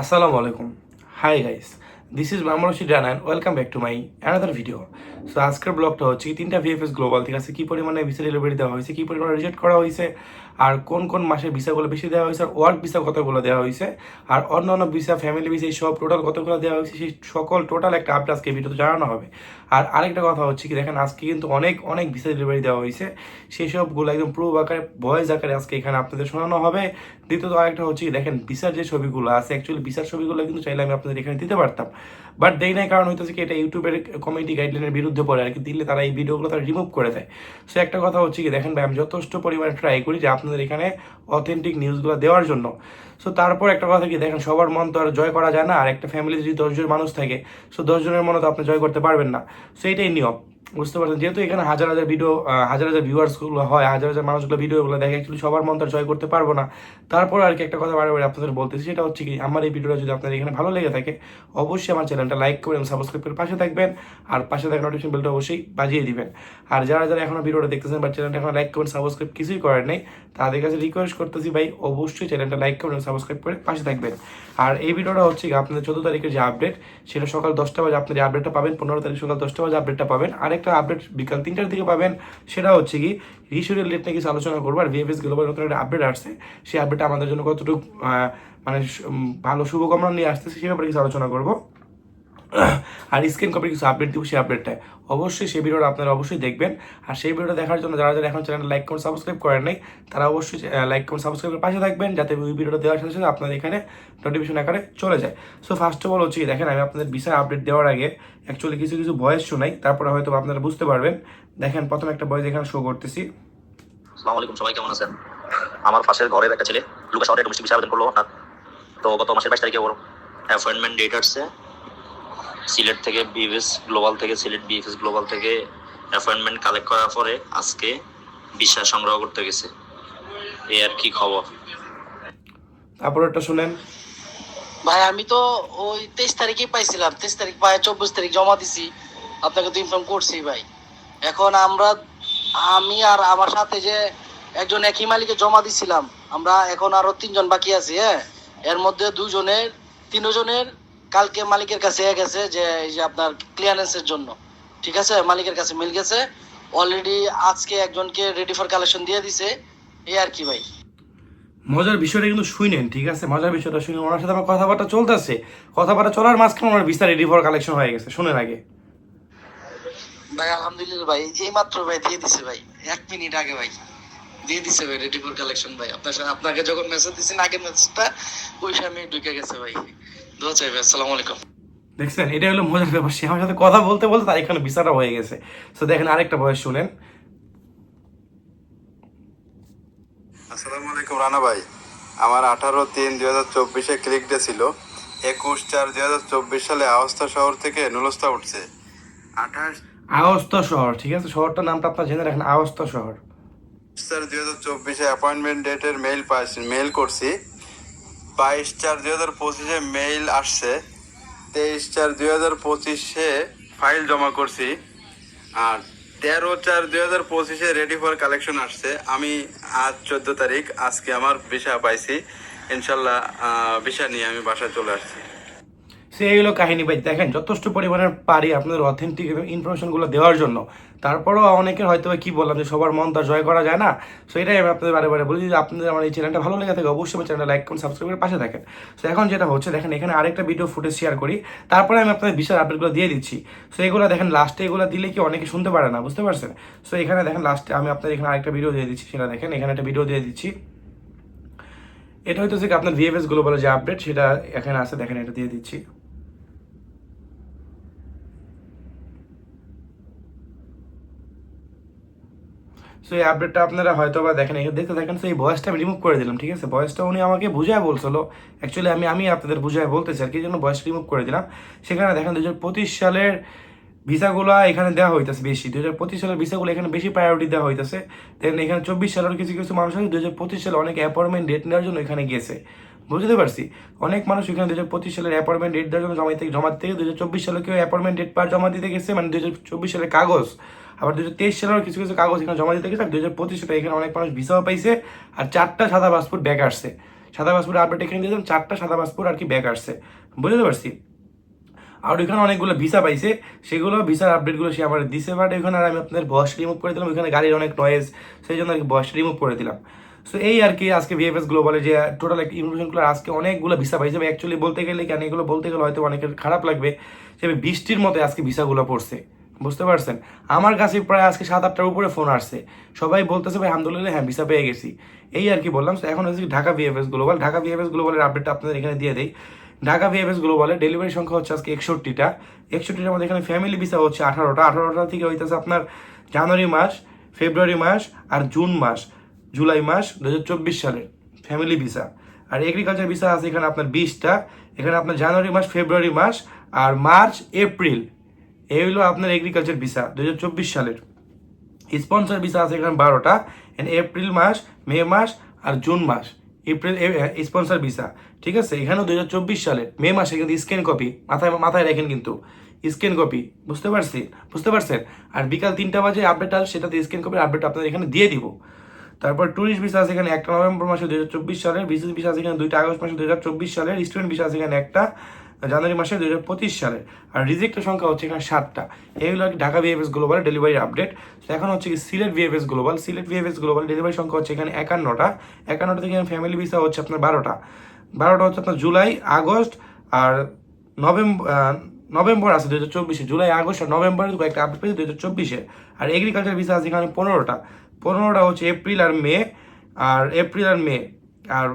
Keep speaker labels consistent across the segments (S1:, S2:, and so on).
S1: আসসালামু আলাইকুম। High guys this is Mamur Rashid Rana welcome back to my another video so আজকের ব্লগটা হচ্ছে তিনটা ভিএফএস গ্লোবাল থেকে আছে। কী পরিমাণে ভিসা ডেলিভারি দেওয়া হয়েছে, কী পরিমাণে রিজেক্ট করা হয়েছে আর কোন কোন মাসের ভিসাগুলো বেশি দেওয়া হয়েছে, আর ওয়ার্ক ভিসা কতগুলো দেওয়া হয়েছে, আর অন্য অন্য ভিসা, ফ্যামিলি ভিসা, এই সব টোটাল কতগুলো দেওয়া হয়েছে, সেই সকল টোটাল একটা আপডেট আজকে ভিডিওতে জানানো হবে। আর আরেকটা কথা হচ্ছে কি, দেখেন আজকে কিন্তু অনেক অনেক ভিসা ডেলিভারি দেওয়া হয়েছে। সেই সবগুলো একদম প্রুফ আকারে ভয়েস আকারে আজকে এখানে আপনাদের শোনানো হবে। দ্বিতীয়ত আরেকটা হচ্ছে কি, দেখেন ভিসার যে ছবিগুলো আছে অ্যাকচুয়ালি ভিসার ছবিগুলো কিন্তু চাইলে আমি আপনাদের এখানে দিতে পারতাম। বাট দেই নাই কারণ হইতেছে কি, এটা ইউটিউবের কমিটি গাইডলাইনের বিরুদ্ধে পড়ে, আর কি দিলে তারা এই ভিডিওগুলো তারা রিমুভ করে দেয়। সো একটা কথা হচ্ছে কি, দেখেন ভাই, আমি যথেষ্ট পরিমাণে ট্রাই করি যে আপনাদের এখানে অথেন্টিক নিউজগুলো দেওয়ার জন্য। সো তারপর একটা কথা কি, দেখেন, সবার মন তো আর জয় করা যায় না, আর একটা ফ্যামিলি যদি দশজন মানুষ থাকে সো দশজনের মনে তো আপনি জয় করতে পারবেন না। সো এটাই নিয়ম। বুঝতে পারছেন? যেহেতু এখানে হাজার হাজার ভিডিও হাজার হাজার ভিউয়ার্সগুলো হয়, হাজার হাজার মানুষগুলো ভিডিওগুলো দেখে অ্যাকচুয়ালি সবার মন তো আর জয় করতে পারব না। তারপর আর কি একটা কথা বারে বারে আপনাদের বলতেছি, সেটা হচ্ছে কি, আমার এই ভিডিওটা যদি আপনাদের এখানে ভালো লেগে থাকে, অবশ্যই আমার চ্যানেলটা লাইক করে এবং সাবস্ক্রাইব করে পাশে থাকবেন, আর পাশে থাকা নোটিফিকেশন বেলটা অবশ্যই বাজিয়ে দিবেন। আর যারা যারা এখনও ভিডিওটা দেখতেছেন বা চ্যানেলটা এখন লাইক করেন সাবস্ক্রাইব কিছুই করার নেই, তাদের কাছে রিকোয়েস্ট করতেছি ভাই, অবশ্যই চ্যানেলটা লাইক করবেন সাবস্ক্রাইব করে পাশে থাকবেন। আর এই ভিডিওটা হচ্ছে কি, আপনাদের চোদ্দ তারিখের যে আপডেট সেটা সকাল দশটা বাজে আপনি যে আপডেটটা পাবেন, পনেরো তারিখ সকাল দশটা বাজে আপডেটটা পাবেন। আরেকটা আপডেট বিকাল তিনটার দিকে পাবেন। সেটা হচ্ছে কি রিসুরের লেট নিয়ে কিছু আলোচনা করব, আর ভিএফএস গ্লোবাল নতুন একটা আপডেট আসছে। সেই আপডেটটা আমাদের জন্য কতটুকু মানে ভালো শুভকামনা নিয়ে আসতেছে, সে ব্যাপারে কিছু আলোচনা করব। আর স্ক্রিন কপি কিছু আপডেট দিব, সেই আপডেটটায় অবশ্যই সেই ভিডিওটা আপনারা অবশ্যই দেখবেন। আর সেই ভিডিওটা দেখার জন্য যারা যারা এখন চ্যানেলটা লাইক করুন সাবস্ক্রাইব করেন নাই, তারা অবশ্যই লাইক করুন সাবস্ক্রাইব করে পাশে থাকবেন, যাতে ওই ভিডিওটা দেওয়ার সাথে সাথে আপনাদের এখানে নোটিফিকেশন আকারে চলে যায়। সো ফার্স্ট অফ অল হচ্ছে দেখেন আমি আপনাদের বিষয় আপডেট দেওয়ার আগে অ্যাকচুয়ালি কিছু কিছু ভয়েস শোনাই, তারপরে হয়তো আপনারা বুঝতে পারবেন। দেখেন, প্রথম একটা ভয়েস এখানে শো করতেছি।
S2: সালাম আলাইকুম, সবাই কেমন আছেন? আমার পাশের ঘরের একটা ছেলে লুকা শহরে ডোমেস্টিক ভিসা আবেদন করল তো গত মাসের বাইশ তারিখে ওর অ্যাপয়েন্টমেন্ট ডেট আসছে। সিলেট থেকে বিএফএস গ্লোবাল থেকে সিলেট বিএফএস গ্লোবাল থেকে অ্যাপয়েন্টমেন্ট কালেক্ট করার পরে আজকে ভিসা সংগ্রহ করতে গেছে। এই আর কি খবর?
S1: তারপর একটা শুনেন।
S3: ভাই আমি তো ওই তেইশ তারিখেই পাইছিলাম। তেইশ তারিখ পাই চব্বিশ তারিখ জমা দিছি। আপনাকে তো ইনফর্ম করছি ভাই। এখন আমরা আমি আর আমার সাথে যে একজন একই মালিকে জমা দিছিলাম আমরা এখন আরও তিনজন বাকি আছি হ্যাঁ? এর মধ্যে দুজনের তিনজনের কালকে মালিকের কাছে এ গেছে যে এই যে আপনার ক্লিয়ারেন্সের জন্য। ঠিক আছে? মালিকের কাছে মিল গেছে। অলরেডি আজকে একজনকে রেডি ফর কালেকশন দিয়ে দিছে। এই আর কি ভাই।
S1: মজার বিষয়টা কিন্তু শুনেন ঠিক আছে? মজার বিষয়টা শুনে ওনার সাথে আমার কথাবার্তা চলতেছে। কথাবার্তা চলার মাঝখানে ওনার বিস্তার রেডি ফর কালেকশন হয়ে গেছে। শুনেন আগে।
S3: ভাই আলহামদুলিল্লাহ ভাই এই মাত্র ভাই দিয়ে দিছে ভাই এক মিনিট আগে ভাই দিয়ে দিছে ভাই রেডি ফর কালেকশন ভাই। আপনার সাথে আপনাকে যখন মেসেজ দিছেন আগে মেসেজটা ওই সময় ঢুকে গেছে ভাই। দোয়া চাই আসসালামু আলাইকুম।
S1: দেখছেন এটা হলো মজার ব্যাপার। সে আমার সাথে কথা বলতে বলতে তার এখানে বিচারটা হয়ে গেছে। তো দেখেন আরেকটা বয়স শুনেন।
S4: আসসালামু আলাইকুম রানা ভাই। আমার আঠারো তিন দুই হাজার চব্বিশে ক্লিক ডে ছিল। একুশ চার দুই হাজার চব্বিশ সালে আওস্তা শহর থেকে নুলস্তা উঠছে। আঠাশ
S1: আওস্ত শহর ঠিক আছে? শহরটার নামটা আপনার জেনে রাখেন আওস্ত শহর।
S4: চার দুই হাজার চব্বিশে অ্যাপয়েন্টমেন্ট ডেটের মেইল পাইছি মেইল করছি। বাইশ চার দুই হাজার পঁচিশে মেইল আসছে। তেইশ চার দুই হাজার পঁচিশে ফাইল জমা করছি। আর তেরো চার দুই হাজার পঁচিশে রেডি ফর কালেকশন আসছে। আমি আজ চোদ্দ তারিখ, আজকে আমার ভিসা পাইছি। ইনশাল্লাহ ভিসা নিয়ে আমি বাসায় চলে আসছি।
S1: সে এইগুলো কাহিনী ভাই। দেখেন, যথেষ্ট পরিমাণের পারি আপনাদের অথেন্টিক ইনফরমেশনগুলো দেওয়ার জন্য। তারপরেও অনেকের হয়তো কি বললাম যে সবার মন তার জয় করা যায় না সো এটাই আমি আপনাদের বারে বারে বলি যে আপনাদের আমার এই চ্যানেলটা ভালো লেগে থাকে অবশ্যই আমার চ্যানেলটা লাইক করুন সাবস্ক্রাইব করে পাশে থাকেন। সো এখন যেটা হচ্ছে, দেখেন এখানে আরেকটা ভিডিও ফুটেজ শেয়ার করি, তারপরে আমি আপনাদের বিশাল আপডেটগুলো দিয়ে দিচ্ছি। সো এগুলো দেখেন লাস্টে এগুলো দিলে কি অনেকে শুনতে পারে না, বুঝতে পারছেন? সো এখানে দেখেন লাস্টে আমি আপনাদের এখানে আরেকটা ভিডিও দিয়ে দিচ্ছি, সেটা দেখেন, এখানে একটা ভিডিও দিয়ে দিচ্ছি। এটা হয়তো আপনার ভিএফএস গ্লোবালের যে আপডেট সেটা এখানে আছে, দেখেন এটা দিয়ে দিচ্ছি। সো এই আপডেটটা আপনারা হয়তো বা দেখেন এখানে দেখতে দেখেন সেই ভয়েসটা আমি রিমুভ করে দিলাম, ঠিক আছে? ভয়েসটা উনি আমাকে বুঝায় বলছিল। অ্যাকচুয়ালি আমি আমি আপনাদের বুঝায় বলতেছি আর কি জন্য ভয়েস রিমুভ করে দিলাম। সেখানে দেখেন দু হাজার পঁচিশ সালের ভিসাগুলো এখানে দেওয়া হইতেছে বেশি। দু হাজার পঁচিশ সালের ভিসাগুলো এখানে বেশি প্রায়োরিটি দেওয়া হইতেছে। দেন এখানে চব্বিশ সালের কিছু কিছু মানুষ আছে দু হাজার পঁচিশ সালে অনেক অ্যাপয়েন্টমেন্ট ডেট নেওয়ার জন্য এখানে গেছে। বুঝতে পারছি? অনেক মানুষ এখানে দু হাজার পঁচিশ সালের অ্যাপয়েন্টমেন্ট ডেট দেওয়ার জন্য জমা থেকে জমা দিতে দু হাজার চব্বিশ সালে কেউ অ্যাপয়েন্টমেন্ট ডেট পার জমা দিতে গেছে মানে দু হাজার চব্বিশ সালের কাগজ। আবার দু হাজার তেইশ সালের কিছু কিছু কাগজ এখানে জমা দিতে গেছে, আর দু হাজার পঁচিশ এখানে অনেক মানুষ ভিসাও পাইছে, আর চারটা সাদা পাসপোর্ট ব্যাক আসছে। সাদা পাসপোর্ট আপডেট এখানে দিয়ে দিলাম, চারটা সাদা পাসপোর্ট আর কি ব্যাক আসছে। বুঝতে পারছি? আর ওইখানে অনেকগুলো ভিসা পাইছে, সেগুলো ভিসার আপডেটগুলো সে আমার দিছে বাট এখানে আর আমি আপনাদের বয়স রিমুভ করে দিলাম, ওইখানে গাড়ির অনেক নয়েজ সেই জন্য আর কি বয়স রিমুভ করে দিলাম। সো এই আর কি আজকে ভিএফএস গ্লোবালে যে টোটাল একটা ইনফরমেশনগুলো আজকে অনেকগুলো ভিসা পাইছে অ্যাকচুয়ালি বলতে গেলে, কেন এগুলো বলতে গেলে হয়তো অনেকের খারাপ লাগবে যে বৃষ্টির মতো আজকে ভিসাগুলো পড়ছে। বুঝতে পারছেন? আমার কাছে প্রায় আজকে সাত, আটটার উপরে ফোন আসছে। সবাই বলতেছে, ভাই, আলহামদুলিল্লাহ হ্যাঁ ভিসা পেয়ে গেছি। এই আর কি বললাম। এখন হচ্ছে Dhaka VFS global Dhaka VFS গ্লোবালের আপডেটটা আপনাদের এখানে দিয়ে দেই। ঢাকা ভিএফএস গ্লোবালে ডেলিভারি সংখ্যা হচ্ছে আজকে একষট্টিটা। একষট্টিটার মধ্যে এখানে ফ্যামিলি ভিসা হচ্ছে আঠারোটা। আঠারোটা থেকে হইতেছে আপনার জানুয়ারি মাস, ফেব্রুয়ারি মাস আর জুন মাস, জুলাই মাস দু সালের ফ্যামিলি ভিসা আর এগ্রিকালচার ভিসা আছে এখানে আপনার বিশটা। এখানে আপনার জানুয়ারি মাস, ফেব্রুয়ারি মাস আর মার্চ, এপ্রিল। এই হলো আপনার এগ্রিকালচার ভিসা দুই হাজার চব্বিশ সালের। স্পন্সর ভিসা আছে এখানে বারোটা এপ্রিল মাস মে মাস, আর জুন মাস। এপ্রিল স্পন্সর ভিসা ঠিক আছে? এখানেও দু সালের মে মাসে কিন্তু স্ক্যান কপি মাথায় মাথায় রাখেন কিন্তু। স্ক্যান কপি বুঝতে পারছি? বুঝতে পারছেন? আর বিকাল তিনটা বাজে আপডেট আসবে সেটাতে স্ক্যান কপির আপডেট আপনাদের এখানে দিয়ে দিব। তারপর ট্যুরিস্ট ভিসা আছে এখানে একটা নভেম্বর মাসে দু হাজার চব্বিশ সালের বিজনেস ভিসা আছে এখানে দুইটা আগস্ট মাসে দু হাজার চব্বিশ সালের স্টুডেন্ট ভিসা আছে এখানে একটা জানুয়ারি মাসে দু হাজার পঁচিশ সালের আর রিজেক্টের সংখ্যা হচ্ছে এখানে সাতটা। কি Dhaka VFS global delivery update তো এখন হচ্ছে কি Sylhet VFS global Sylhet VFS global delivery সংখ্যা হচ্ছে এখানে একান্নটা। একান্নটা থেকে ফ্যামিলি ভিসা হচ্ছে আপনার বারোটা। বারোটা হচ্ছে আপনার জুলাই, আগস্ট আর নভেম্বর নভেম্বর আছে দু হাজার চব্বিশে। জুলাই, আগস্ট আর নভেম্বরের কয়েকটা আপডেট পেয়েছে দু হাজার চব্বিশে। আর এগ্রিকালচার ভিসা আছে এখানে পনেরোটা। পনেরোটা হচ্ছে এপ্রিল আর মে। আর এপ্রিল আর মে। আর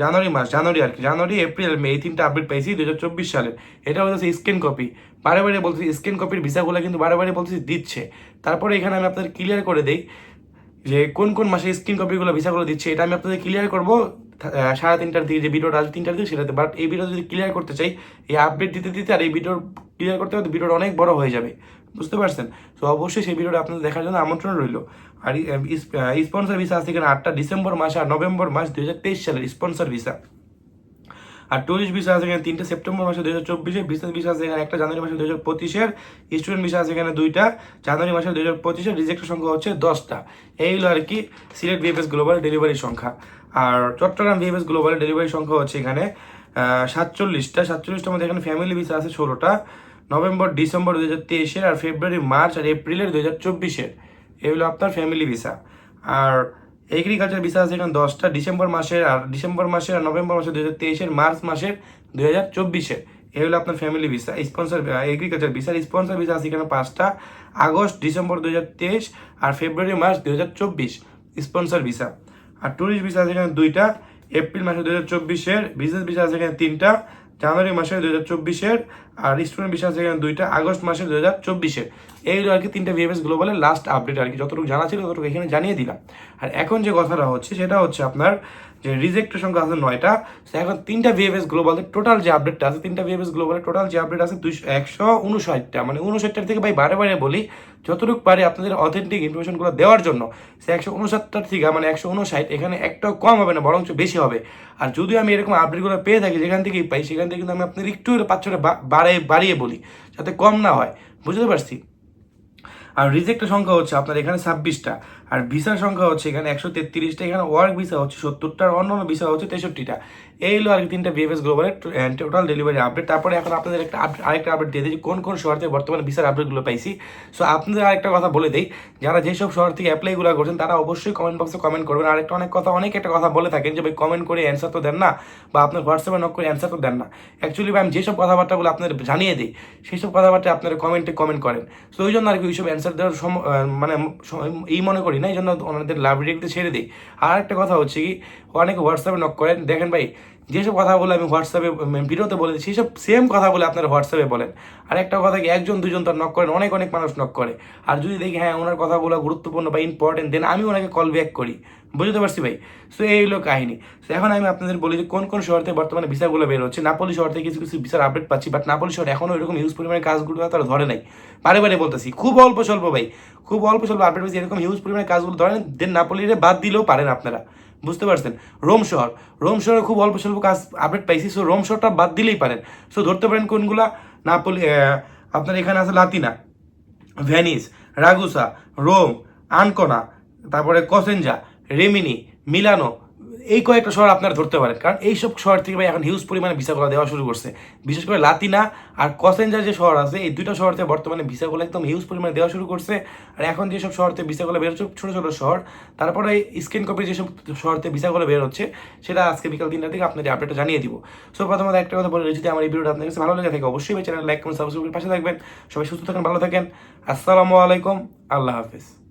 S1: জানুয়ারি মাস, জানুয়ারি আর কি, জানুয়ারি, এপ্রিল, মে, এই তিনটা আপডেট পাইছি দু হাজার চব্বিশ সালের এটা হচ্ছে স্ক্যান কপি বারে বারে বলতেছি স্ক্যান কপির ভিসাগুলো কিন্তু বারে বারে বলতেছি দিচ্ছে। তারপরে এখানে আমি আপনাদের ক্লিয়ার করে দিই যে কোন কোন মাসে স্ক্রিন কপিগুলো ভিসাগুলো দিচ্ছে, এটা আমি আপনাদের ক্লিয়ার করব সাড়ে তিনটার দিকে যে ভিডিওটা আসবে তিনটার দিকে সেটাতে। বাট এই ভিডিও যদি ক্লিয়ার করতে চাই, এই আপডেট দিতে দিতে আর এই ভিডিওর ক্লিয়ার করতে করতে ভিডিওটা অনেক বড় হয়ে যাবে। বুঝতে পারছেন? তো অবশ্যই সেই ভিডিওটা আপনাদের দেখার জন্য আমন্ত্রণ রইল। আর স্পন্সর ভিসা আছে এখানে আটটা ডিসেম্বর মাস আর নভেম্বর মাস দুই হাজার তেইশ সালের স্পন্সর ভিসা আর টুরিস্ট ভিসা আছে এখানে তিনটে সেপ্টেম্বর মাসে দুই হাজার চব্বিশে বিজনেস ভিসা আছে এখানে একটা জানুয়ারি মাসে দুই হাজার পঁচিশের স্টুডেন্ট ভিসা আছে এখানে দুইটা, জানুয়ারি মাসে দুই হাজার পঁচিশের রিজেক্টের সংখ্যা হচ্ছে দশটা। এইগুলো আর কি সিলেট বিএফএস গ্লোবাল ডেলিভারি সংখ্যা। আর চট্টগ্রাম বিএফএস গ্লোবাল ডেলিভারি সংখ্যা হচ্ছে এখানে সাতচল্লিশটা। সাতচল্লিশটার মধ্যে এখানে ফ্যামিলি ভিসা আছে ষোলোটা। নভেম্বর, ডিসেম্বর দুই হাজার তেইশের আর ফেব্রুয়ারি, মার্চ আর এপ্রিলের দুই হাজার চব্বিশের এগুলো আপনার ফ্যামিলি ভিসা। আর এগ্রিকালচার ভিসা আছে এখানে দশটা, ডিসেম্বর মাসের আর ডিসেম্বর মাসের আর নভেম্বর মাসের দুই হাজার তেইশের, মার্চ মাসের দুই হাজার চব্বিশের। এই হলো আপনার family visa sponsor agriculture visa. Sponsor visa আছে এখানে পাঁচটা, আগস্ট, ডিসেম্বর দুই হাজার তেইশ আর ফেব্রুয়ারি, মার্চ দুই হাজার চব্বিশ স্পন্সর ভিসা। আর ট্যুরিস্ট ভিসা আছে এখানে দুইটা, এপ্রিল মাসে দুই হাজার চব্বিশের বিজনেস ভিসা আছে এখানে তিনটা, জানুয়ারি মাসে দুই হাজার চব্বিশের আর স্টুডেন্ট ভিসা আছে দুইটা, আগস্ট মাসে দু হাজার চব্বিশে। এই হলো আর কি তিনটা ভিএফএস গ্লোবালের লাস্ট আপডেট আর কি যতটুকু জানা ছিল ততটুকু এখানে জানিয়ে দিলাম। আর এখন যে কথাটা হচ্ছে, সেটা হচ্ছে আপনার যে রিজেক্টের সংখ্যা আছে নয়টা এখন তিনটা ভিএফএস গ্লোবালের টোটাল যে আপডেটটা আছে, তিনটা ভিএফএস গ্লোবালের টোটাল যে আপডেট আছে, দুইশো, একশো উনষাটটা। মানে উনষাটটার থেকে ভাই বারে বারে বলি, যতটুকু পারে আপনাদের অথেন্টিক ইনফরমেশনগুলো দেওয়ার জন্য, সে একশো উনসত্তর থেকে মানে একশো উনষাট, এখানে একটাও কম হবে না, বরঞ্চ বেশি হবে। আর যদি আমি এরকম আপডেটগুলো পেয়ে থাকি, যেখান থেকেই পাই, সেখান থেকে কিন্তু আমি আপনাদের একটু পাঁচ ছটা বা- বাড়াই, বাড়িয়ে বলি, যাতে কম না হয়। বুঝতে পারছি? আর রিজেক্টের সংখ্যা হচ্ছে আপনার এখানে ছাব্বিশটা, আর ভিসার সংখ্যা হচ্ছে এখানে একশো তেত্রিশটা, এখানে ওয়ার্ক ভিসা হচ্ছে সত্তরটা, আর অন্যান্য ভিসা হচ্ছে তেষট্টিটা। এই হলো আর কি তিনটা বিএফএস গ্লোবালের টোটাল ডেলিভারি আপডেট তারপরে এখন আপনাদের একটা update- আরেকটা আপডেট দিয়ে দিই কোন কোন শহর থেকে বর্তমানে ভিসার আপডেটগুলো পাইছি। সো আপনাদের আরেকটা কথা বলে দিই, যারা যেসব শহর থেকে অ্যাপ্লাইগুলো করছেন, তারা অবশ্যই কমেন্ট বক্সে কমেন্ট করবেন। আরেকটা অনেক কথা, অনেক একটা কথা বলে থাকেন যে, ভাই কমেন্ট করে অ্যান্সার তো দেন না বা আপনার হোয়াটসঅ্যাপে নক করে অ্যান্সার তো দেন না। অ্যাকচুয়ালি ভাই, আমি যেসব কথাবার্তাগুলো আপনাদের জানিয়ে দিই সেই সব কথাবার্তা আপনারা কমেন্টে কমেন্ট করেন। সো ওই জন্য আর কি ওইসব অ্যান্সার দেওয়ার সম মানে এই মনে করি না, এই জন্য ওনাদের লাভ রেখতে ছেড়ে দিই। আর একটা কথা হচ্ছে কি, অনেকে হোয়াটসঅ্যাপে নক করেন। দেখেন ভাই যেসব কথাগুলো আমি হোয়াটসঅ্যাপে ভিডিওতে বলে দিই সেসব সেম কথাগুলো আপনারা হোয়াটসঅ্যাপে বলেন। আর একটা কথা কি, একজন, দুজন তার নক করেন, অনেক অনেক মানুষ নক করে। আর যদি দেখি হ্যাঁ ওনার কথাগুলো গুরুত্বপূর্ণ বা ইম্পর্টেন্ট দেন আমি ওনাকে কল ব্যাক করি। বুঝতে পারছি ভাই? সো এই হলো কাহিনী। সো এখন আমি আপনাদের বলি যে কোন কোন শহর থেকে বর্তমানে ভিসাগুলো বের হচ্ছে। নাপলি শহর থেকে কিছু কিছু ভিসার আপডেট পাচ্ছি বাট নাপলি শহর এখনও এরকম হিউজ পরিমাণে কাজগুলো তারা ধরে নাই। বারে বারে বলতেছি, খুব অল্প স্বল্প ভাই। খুব অল্প স্বল্প আপডেট পাচ্ছি, এরকম হিউজ পরিমাণে কাজগুলো ধরেন দেন নাপলিরে বাদ দিলেও পারেন আপনারা। বুঝতে পারছেন? রোম শহর। রোম শহরে খুব অল্প স্বল্প কাজ আপডেট পাইছি সো রোম শহরটা বাদ দিলেই পারেন। সো ধরতে পারেন কোনগুলা? নাপলি আপনার এখানে আছে Latina Venice Ragusa Rome Ancona তারপরে কসেঞ্জা রেমিনি মিলানো এই কয়েকটা শহর আপনারা ধরতে পারেন। কারণ এইসব শহর থেকে ভাই এখন হিউজ পরিমাণে ভিসাগুলো দেওয়া শুরু করছে। বিশেষ করে লাতিনা আর কসেঞ্জার যে শহর আছে, এই দুইটা শহর থেকে বর্তমানে ভিসাগুলো একদম হিউজ পরিমাণে দেওয়া শুরু করছে। আর এখন যেসব শহর থেকে ভিসাগুলো বের হচ্ছে ছোটো ছোটো শহর, তারপরে স্ক্রিন কপি যেসব শহর থেকে ভিসাগুলো বের হচ্ছে সেটা আজকে বিকাল তিনটা থেকে আপনাদের আপডেটটা জানিয়ে দিব। সো প্রথমত একটা কথা বলে, যদি আমার এই ভিডিওটা আপনার কাছে ভালো লেগে থাকে, অবশ্যই চ্যানেল লাইক কমেন্ট সাবস্ক্রাইব পাশে থাকবেন। সবাই সুস্থ থাকেন, ভালো থাকেন। আসসালামু আলাইকুম, আল্লাহ হাফিজ।